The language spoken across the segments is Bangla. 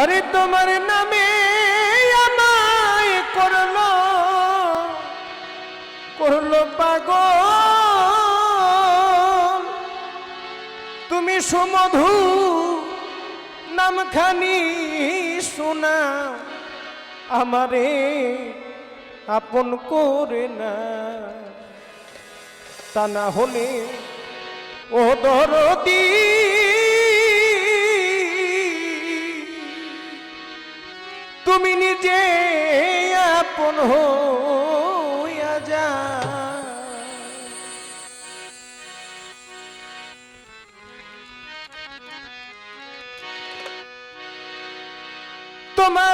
আরে তোমার নামে আমায় করল করল পাগল। তুমি সুমধু নামখানি শোনা, আমারে আপন করে না। তা না হলে ও দরদি নিজে আপন হইয়া যা তোমার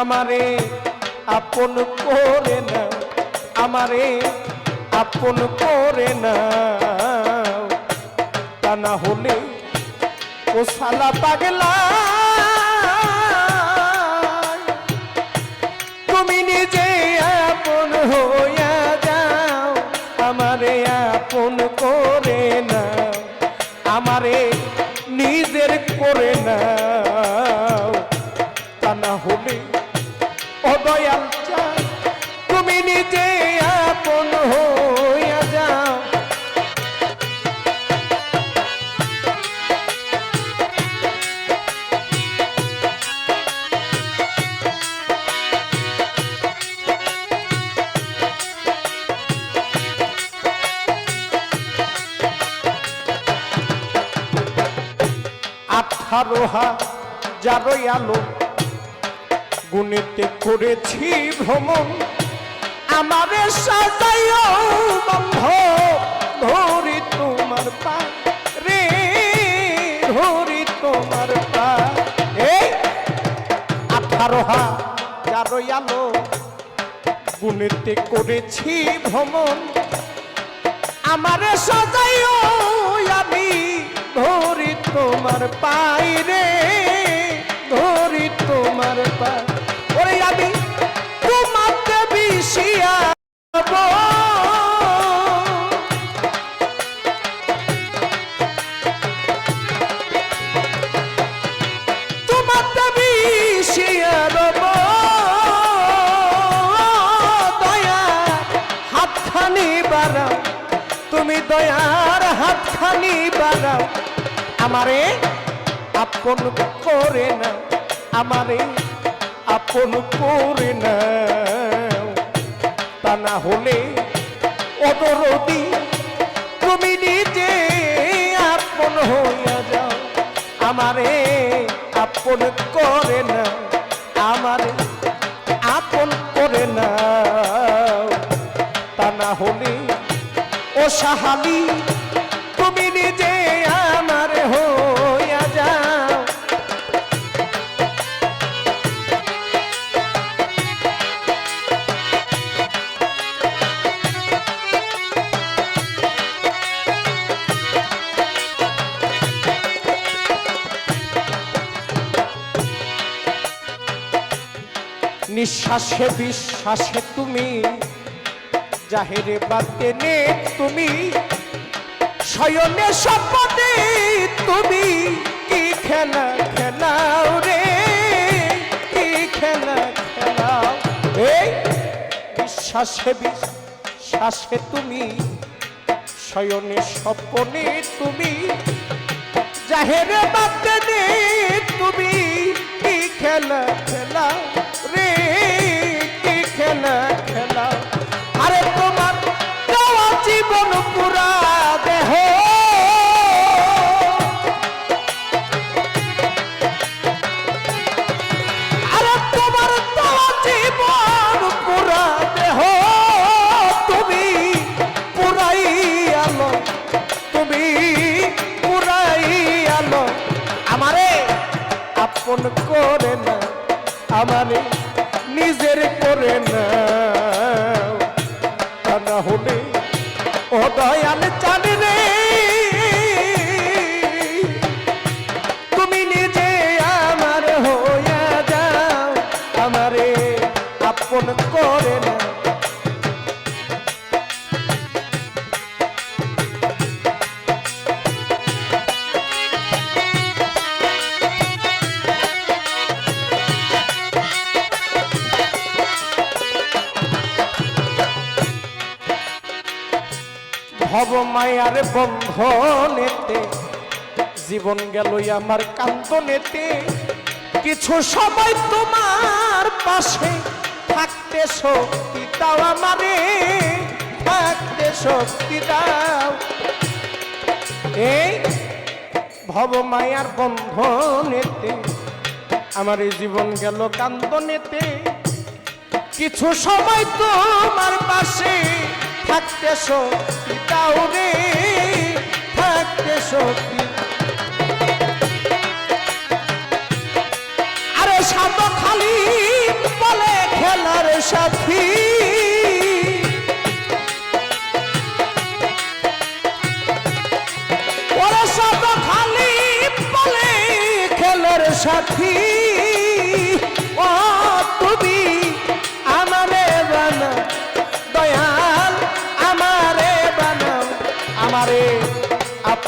আমারে আপন করে না, আমারে আপন করে না। তা না হলে ও সালা পাগলা, তুমি নিজে আপন হইয়া যাও, আমারে আপন করে না, আমারে নিজের করে না। নিজে আপন হইয়া যাও। আঠারো হাজারই আলো গুণেতে করেছি ভ্রমণ। আমারে সাজাইও বন্ধ ধরি তোমার পা। রে ধরি তোমার পা। এই আঠারো হাজারই আলো গুণেতে করেছি ভ্রমণ। আমারে সাজাইও আমি ধরি তোমার পাই রে ধরি তোমার পাই ওরে আমি বিষিয়া তোমাকে বিষিয়া রব। দয়া হাতখানি বাড়াও। তুমি দয়ার হাতখানি বাড়াও। আমারে আপন করে না আমারে আপন করে না তা না হলে অদরদি তুমি নিজে আপন হইয়া যাও। আমারে আপন করে না আমারে আপন করে না তা না হলে ও সাহালি তুমি নিজে নিঃশ্বাসে বিশ্বাসে তুমি, জাহেরে বাতে নে তুমি, শয়নে স্বপ্নে তুমি, কি খেলা খেলাও রে, কি খেলা খেলাও? এই বিশ্বাসে বিশ্বাসে তুমি, শয়নে স্বপ্নে তুমি, জাহেরে বাতে নে তুমি, কি খেলা খেলা কি খেলা খেলা। আরে তোমার জীবন পুরা দেহ। আরে তোমার তুমি পুরাই আলো, তুমি পুরাই আমারে আপন করে আমারে না হলে ও দয়াল চান ভব মায়ার বন্ধনেতে জীবন গেল আমার কান্দনেতে কিছু সময় তোমার পাশে থাকতে শক্তি দাও আমারে। থাকতে শক্তি দাও। এই ভব মায়ার বন্ধনেতে আমার এই জীবন গেল কান্দনেতে কিছু সময় তোমার পাশে থাকতে শক্তি রে থাকতে শক্তি আরে সাত খালি বলে খেলার সাথী। সাথী। ও তুমি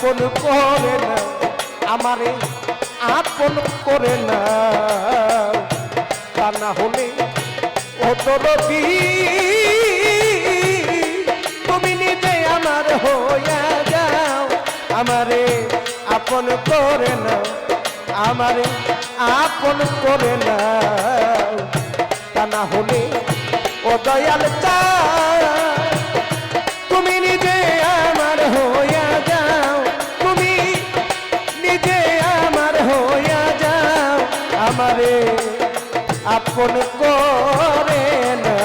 আপন করে না, আমারে আপন করে না। তা না হলে ও তোর তুমি নিজে আমার হইয়া যাও। আমারে আপন করে না, আমারে আপন করে না। তা না হলে ও দয়াল চা আমারে আপন করে না।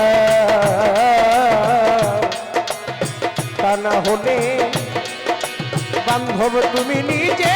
তা না হলে বান্ধব তুমি নিজে